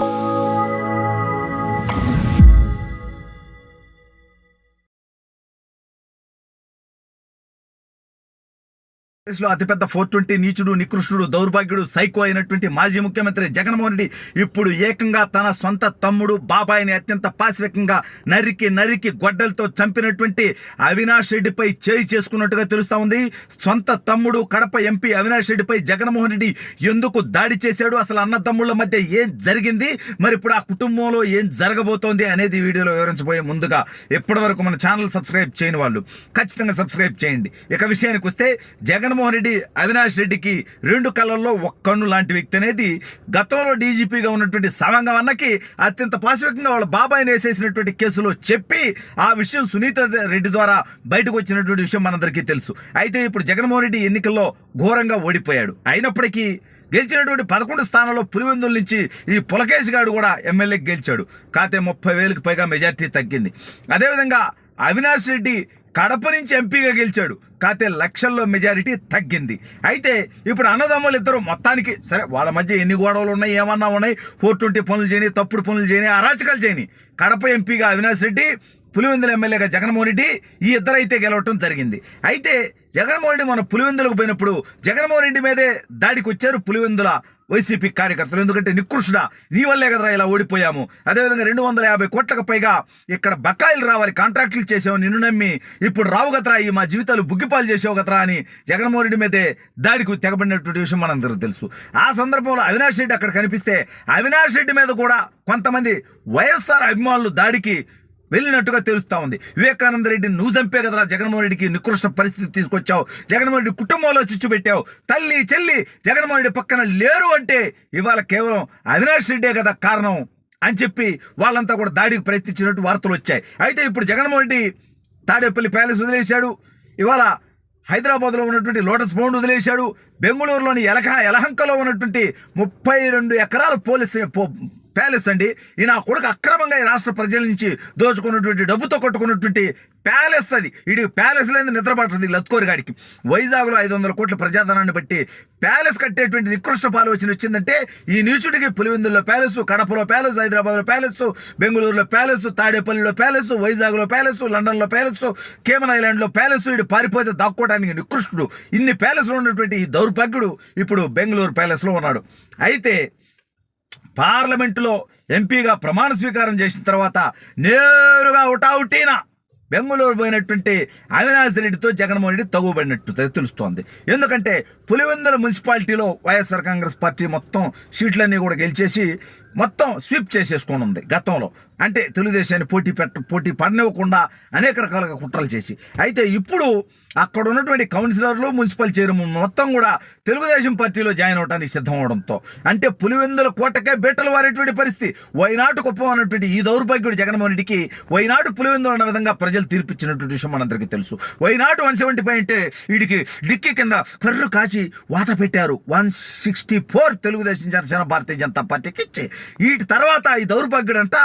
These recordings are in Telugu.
Thank you. లో అతిపెద్ద ఫోర్ ట్వంటీ నీచుడు నికృష్ణుడు దౌర్భాగ్యుడు సైకో అయినటువంటి మాజీ ముఖ్యమంత్రి జగన్మోహన్ రెడ్డి ఇప్పుడు ఏకంగా తన సొంత తమ్ముడు బాబాయిని అత్యంత పాశవికంగా నరికి నరికి గొడ్డలతో చంపినటువంటి అవినాష్ రెడ్డిపై చేయి చేసుకున్నట్టుగా తెలుస్తా ఉంది. సొంత తమ్ముడు కడప ఎంపీ అవినాష్ రెడ్డిపై జగన్మోహన్ రెడ్డి ఎందుకు దాడి చేశాడు? అసలు అన్న తమ్ముళ్ళ మధ్య ఏం జరిగింది? మరి ఇప్పుడు ఆ కుటుంబంలో ఏం జరగబోతోంది అనేది వీడియోలో వివరించబోయే ముందుగా ఇప్పటివరకు మన ఛానల్ సబ్స్క్రైబ్ చేయని వాళ్ళు ఖచ్చితంగా సబ్స్క్రైబ్ చేయండి. ఇక విషయానికి వస్తే జగన్ జగన్మోహన్ రెడ్డి అవినాష్ రెడ్డికి రెండు కళ్ళల్లో ఒక కన్ను లాంటి వ్యక్తి అనేది గతంలో డీజీపీగా ఉన్నటువంటి సవంగం అన్నకి అత్యంత పాశవికంగా వాళ్ళ బాబాయిని వేసేసినటువంటి కేసులో చెప్పి ఆ విషయం సునీత రెడ్డి ద్వారా బయటకు వచ్చినటువంటి విషయం మనందరికీ తెలుసు. అయితే ఇప్పుడు జగన్మోహన్ రెడ్డి ఎన్నికల్లో ఘోరంగా ఓడిపోయాడు. అయినప్పటికీ గెలిచినటువంటి పదకొండు స్థానంలో పులివెందుల నుంచి ఈ పులకేశ్ గారు కూడా ఎమ్మెల్యేకి గెలిచాడు. కాతే ముప్పై వేలకు పైగా మెజార్టీ తగ్గింది. అదేవిధంగా అవినాష్ రెడ్డి కడప నుంచి ఎంపీగా గెలిచాడు. కాతే లక్షల్లో మెజారిటీ తగ్గింది. అయితే ఇప్పుడు అన్నదమ్ములు ఇద్దరు మొత్తానికి సరే వాళ్ళ మధ్య ఎన్ని గొడవలు ఉన్నాయి ఏమన్నా ఉన్నాయి? ఫోర్ ట్వంటీ పనులు చేయని తప్పుడు పనులు చేయని అరాచకాలు చేయని కడప ఎంపీగా అవినాష్ రెడ్డి పులివెందుల ఎమ్మెల్యేగా జగన్మోహన్ రెడ్డి ఈ ఇద్దరైతే గెలవటం జరిగింది. అయితే జగన్మోహన్ రెడ్డి మన పులివెందులకు పోయినప్పుడు జగన్మోహన్ రెడ్డి మీదే దాడికి వచ్చారు పులివెందుల వైసీపీ కార్యకర్తలు. ఎందుకంటే నికృష్ణ నీ వల్లే కదరా ఇలా ఓడిపోయాము. అదేవిధంగా రెండు వందల యాభై కోట్లకు పైగా ఇక్కడ బకాయిలు రావాలి కాంట్రాక్టులు చేసావు నిన్ను నమ్మి ఇప్పుడు రావు కదరా ఈ మా జీవితాలు బుగ్గిపాలు చేసావు కదరా అని జగన్మోహన్ రెడ్డి మీదే దాడికి తెగబడినటువంటి విషయం మనందరూ తెలుసు. ఆ సందర్భంలో అవినాష్ రెడ్డి అక్కడ కనిపిస్తే అవినాష్ రెడ్డి మీద కూడా కొంతమంది వైఎస్ఆర్ అభిమానులు దాడికి వెళ్ళినట్టుగా తెలుస్తా ఉంది. వివేకానంద రెడ్డి నువ్వు చంపే కదరా జగన్మోహన్ రెడ్డికి నికృష్ట పరిస్థితి తీసుకొచ్చావు. జగన్మోహన్ రెడ్డి కుటుంబంలో చిచ్చు పెట్టావు. తల్లి చెల్లి జగన్మోహన్ రెడ్డి పక్కన లేరు అంటే ఇవాళ కేవలం అవినాష్ రెడ్డే కదా కారణం అని చెప్పి వాళ్ళంతా కూడా దాడికి ప్రయత్నించినట్టు వార్తలు వచ్చాయి. అయితే ఇప్పుడు జగన్మోహన్ రెడ్డి తాడేపల్లి ప్యాలెస్ వదిలేశాడు. ఇవాళ హైదరాబాద్లో ఉన్నటువంటి లోటస్ పౌండ్ వదిలేశాడు. బెంగళూరులోని ఎలక ఎలహంకలో ఉన్నటువంటి ముప్పై రెండు ఎకరాల పోలీస్ పో- ప్యాలెస్ అండి. ఈ నా కొడుకు అక్రమంగా ఈ రాష్ట్ర ప్రజల నుంచి దోచుకున్నటువంటి డబ్బుతో కొట్టుకున్నటువంటి ప్యాలెస్ అది. ఇది ప్యాలెస్ లేని నిద్రపడుతుంది లత్కోరి గాడికి? వైజాగ్లో ఐదు వందల కోట్ల ప్రజాధనాన్ని బట్టి ప్యాలెస్ కట్టేటువంటి నికృష్ట ఆలోచన వచ్చిందంటే ఈ నీచుడికి పులివెందుల్లో ప్యాలెస్ కడపలో ప్యాలెస్ హైదరాబాద్లో ప్యాలెస్ బెంగళూరులో ప్యాలెస్ తాడేపల్లిలో ప్యాలెస్ వైజాగ్లో ప్యాలెస్ లండన్లో ప్యాలెస్ కేమన్ ఐలాండ్లో ప్యాలెస్ ఇటు పారిపోతే దాక్కోవడానికి నికృష్టుడు. ఇన్ని ప్యాలెస్లో ఉన్నటువంటి ఈ దౌర్భాగ్యుడు ఇప్పుడు బెంగళూరు ప్యాలెస్లో ఉన్నాడు. అయితే పార్లమెంటులో ఎంపీగా ప్రమాణ స్వీకారం చేసిన తర్వాత నేరుగా ఉటావుటీన బెంగళూరు పోయినటువంటి అవినాష్ రెడ్డితో జగన్మోహన్ రెడ్డి తగుబడినట్టు తెలుస్తోంది. ఎందుకంటే పులివెందుల మున్సిపాలిటీలో వైఎస్ఆర్ కాంగ్రెస్ పార్టీ మొత్తం సీట్లన్నీ కూడా గెలిచేసి మొత్తం స్వీప్ చేసేసుకొని ఉంది గతంలో. అంటే తెలుగుదేశాన్ని పోటీ పెట్ట పోటీ పడనివ్వకుండా అనేక రకాలుగా కుట్రలు చేసి. అయితే ఇప్పుడు అక్కడ ఉన్నటువంటి కౌన్సిలర్లు మున్సిపల్ చైర్మన్ మొత్తం కూడా తెలుగుదేశం పార్టీలో జాయిన్ అవడానికి సిద్ధం అవడంతో అంటే పులివెందుల కోటకే బేటలు వారేటువంటి పరిస్థితి. వైనాటు కుప్పం అన్నటువంటి ఈ దౌర్భాగ్యుడు జగన్మోహన్ రెడ్డికి వైనాటు పులివెందులు అన్న విధంగా ప్రజలు తీర్పిచ్చినటువంటి విషయం మనందరికీ తెలుసు. వైనాటు వన్ సెవెంటీ ఫైవ్ అంటే వీడికి డిక్కి కింద కర్రు కాచి వాత పెట్టారు. One sixty four Telugudesam Janasena Bharatiya Janata పార్టీకి ఇచ్చి. వీటి తర్వాత ఈ దౌర్భాగ్యుడంట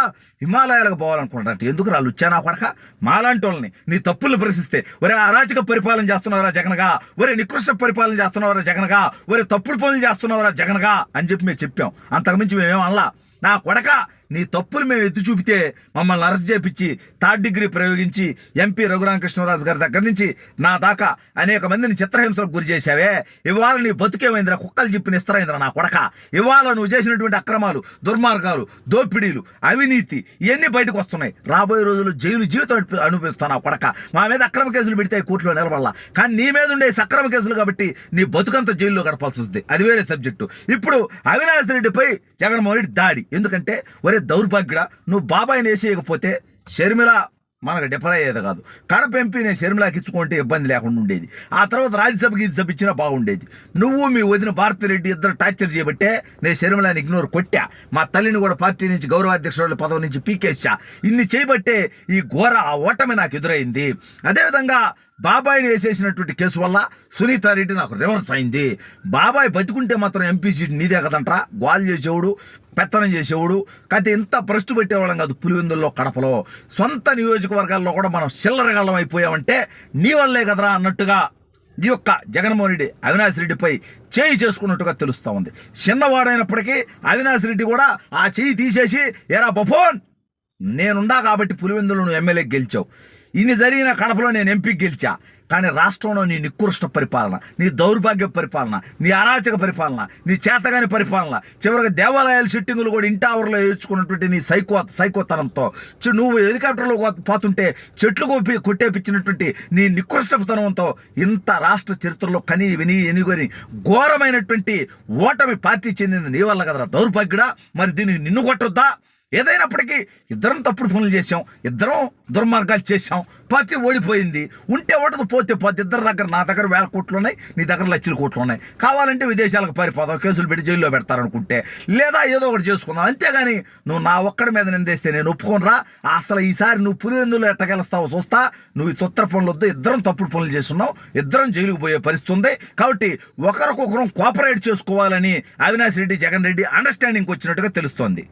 హిమాలయాలకు పోవాలనుకుంటారంట ఎందుకు రాళ్ళు వచ్చానా కొడక? మాలాంటి వాళ్ళని నీ తప్పులు ప్రశ్నిస్తే ఒరే అరాచక పరిపాలన చేస్తున్నావురా జగన్గా? ఒరే నికృష్ట పరిపాలన చేస్తున్నావురా జగన్గా? ఒరే తప్పుడు పనులు చేస్తున్నావురా జగన్గా? అని చెప్పి మేము చెప్పాం. అంతకుమించి మేమేం అనలా. నా కొడక నీ తప్పులు మేము ఎత్తి చూపితే మమ్మల్ని అరెస్ట్ చేపించి థర్డ్ డిగ్రీ ప్రయోగించి ఎంపీ రఘురామకృష్ణరాజు గారి దగ్గర నుంచి నా దాకా అనేక మందిని చిత్రహింసలకు గురి చేశావే. ఇవాళ నీ బతుకేమైందిరా కుక్కలు చెప్పిన ఇస్తారైందిరా నా కొడక. ఇవాళ నువ్వు చేసినటువంటి అక్రమాలు దుర్మార్గాలు దోపిడీలు అవినీతి ఇవన్నీ బయటకు వస్తున్నాయి. రాబోయే రోజుల్లో జైలు జీవితం అనుభవిస్తాను నా కొడక. మా మీద అక్రమ కేసులు పెడితే కోర్టులో నిలబడాల. కానీ నీ మీద ఉండే సక్రమ కేసులు కాబట్టి నీ బతుకంత జైల్లో గడపాల్సి వస్తుంది. అది వేరే సబ్జెక్టు. ఇప్పుడు అవినాష్ రెడ్డిపై జగన్మోహన్ రెడ్డి దాడి. ఎందుకంటే ఒరే దౌర్భాగ్యుడ నువ్వు బాబాయ్ని వేసేయకపోతే షర్మిల మనకు డిఫర్ అయ్యేది కాదు. కడప ఎంపీ నేను షర్మిలాకి ఇచ్చుకుంటే ఇబ్బంది లేకుండా ఉండేది. ఆ తర్వాత రాజ్యసభకి ఇది ఇచ్చినా బాగుండేది. నువ్వు మీ వదిన భారతిరెడ్డి ఇద్దరు టార్చర్ చేయబట్టే నేను షర్మిలాని ఇగ్నోర్ కొట్టా. మా తల్లిని కూడా పార్టీ నుంచి గౌరవాధ్యక్షురాలు పదవి నుంచి పీకేచ్చా ఇన్ని చేయబట్టే ఈ ఘోర ఆ ఓటమి నాకు ఎదురైంది. అదేవిధంగా బాబాయిని వేసేసినటువంటి కేసు వల్ల సునీత రెడ్డి నాకు రివర్స్ అయింది. బాబాయ్ బతికుంటే మాత్రం ఎంపీ సీట్ నీదే కదంట్రా? గోల్ చేసేవాడు పెత్తనం చేసేవాడు కాకపోతే ఇంత భ్రష్టు పెట్టేవాళ్ళం కాదు పులివెందుల్లో కడపలో. సొంత నియోజకవర్గాల్లో కూడా మనం చిల్లరగల్లం అయిపోయామంటే నీ వల్లే కదరా అన్నట్టుగా ఈ యొక్క జగన్మోహన్ రెడ్డి అవినాష్ రెడ్డిపై చేయి చేసుకున్నట్టుగా తెలుస్తూ ఉంది. చిన్నవాడైనప్పటికీ అవినాష్ రెడ్డి కూడా ఆ చేయి తీసేసి ఎరా బఫోన్ నేనుండా కాబట్టి పులివెందులను నువ్వు ఎమ్మెల్యే గెలిచావు. ఇన్ని జరిగిన కడపలో నేను ఎంపీ గెలిచా. కానీ రాష్ట్రంలో నీ నికృష్ట పరిపాలన నీ దౌర్భాగ్య పరిపాలన నీ అరాచక పరిపాలన నీ చేతగాని పరిపాలన చివరికి దేవాలయాల సిట్టింగులు కూడా ఇంటావర్లో వేయించుకున్నటువంటి నీ సైకో సైకోతనంతో నువ్వు హెలికాప్టర్లో పోతుంటే చెట్లు కొప్పి కొట్టేపించినటువంటి నీ నికృష్టతనంతో ఇంత రాష్ట్ర చరిత్రలో కని విని ఎనుగని ఘోరమైనటువంటి ఓటమి పార్టీ చెందింది నీ వల్ల కదరా దౌర్భాగ్యుడా? మరి దీనికి నిన్ను కొట్టొద్దా? ఏదైనప్పటికీ ఇద్దరం తప్పుడు పనులు చేసాం ఇద్దరం దుర్మార్గాలు చేశాం పార్టీ ఓడిపోయింది. ఉంటే ఓటదు పోతే పోతే ఇద్దరి దగ్గర నా దగ్గర వేల కోట్లు ఉన్నాయి నీ దగ్గర లక్షల కోట్లు ఉన్నాయి. కావాలంటే విదేశాలకు పారిపోదాం కేసులు పెట్టి జైల్లో పెడతారనుకుంటే. లేదా ఏదో ఒకటి చేసుకుందాం. అంతేగాని నువ్వు నా ఒక్కడి మీద నిందేస్తే నేను ఒప్పుకోనరా. అసలు ఈసారి నువ్వు పులివెందులో ఎట్టగలుస్తావు చూస్తా. నువ్వు ఈ తొత్తర పనులు వద్దు ఇద్దరం తప్పుడు పనులు చేస్తున్నావు ఇద్దరం జైలుకు పోయే పరిస్థితి ఉంది. కాబట్టి ఒకరికొకరం కోఆపరేట్ చేసుకోవాలని అవినాష్ రెడ్డి జగన్ రెడ్డి అండర్స్టాండింగ్ వచ్చినట్టుగా తెలుస్తోంది.